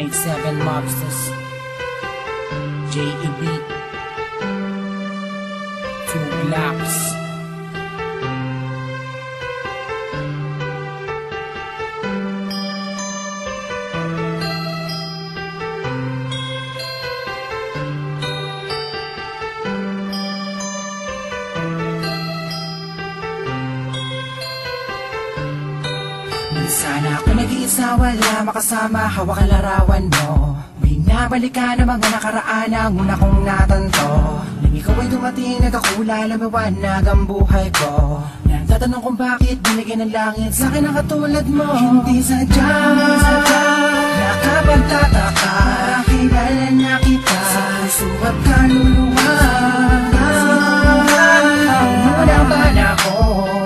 Nick Seven Mobsters, J.E.B. Two Blocks. Sana ako nag-iisa, wala makasama, hawak ang larawan mo. Binabalikan ang mga nakaraan. Ang una kong natanto. Nang ikaw ay dumating, nagkakula, lumiwanag ang buhay ko. Nagtatanong kung bakit binigyan ng langit sa akin ang katulad mo. Hindi sadya, nakapagtataka. Parang kilala na kita. Sa puso at kaluluwa. Muna ba na ako,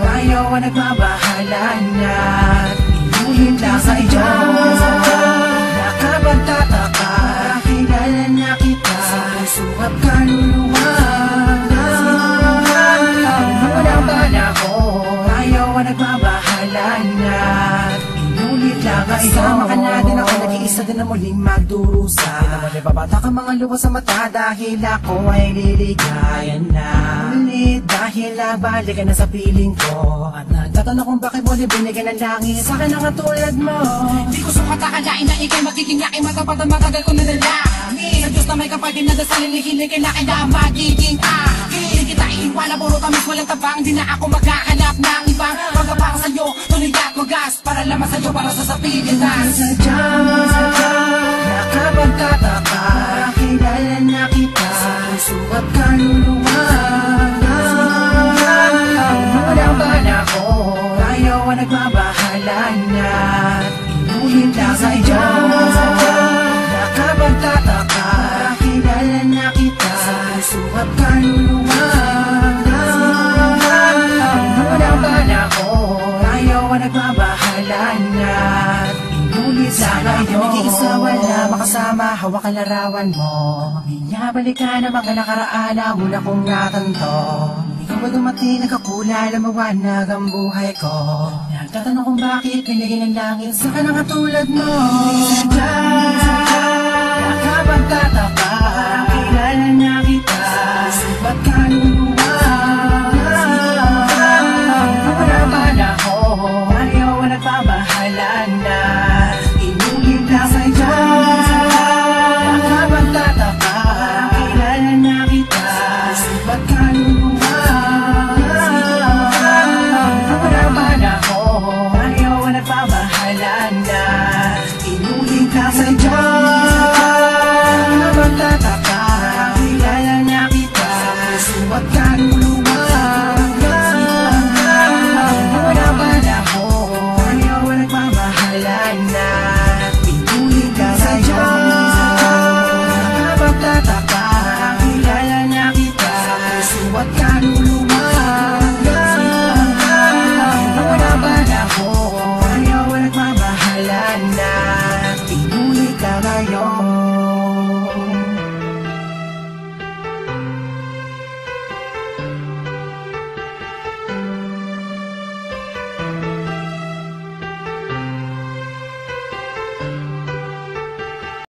tayo ang nagbabahala Kasama ka na din ako Nag-iisa din na muling magdurusa. Babata ka mga luha sa mata Dahil ako ay liligaya na. Ulit dahil nabalik ka na sa piling ko At nagtatanong kung bakit mo binigyan ng langit. Sa akin ang katulad mo. Di ko sukat na ikay magiging yakin Matapat ang matagal ko na dalangin Sa Diyos na may kapatid na dasal Hinihiling kay laki na magiging akin. Hindi kita iiwala, puro tamis walang tabang. Di na ako maghahanap ng ibang Pagkapang sa'yo, tuloy at magas Para lamang sa'yo, para sa sapitin Sadya, sana iyo Nag-iisa wala. makasama. Hawak ang larawan mo. Binabalikan ang mga nakaraan. Ang una kong natanto Ikaw ba dumating nagkakula Lumawanag ang buhay ko. Nagtatanong kung bakit Binigyan ng langit Sa kanang katulad mo. Sadya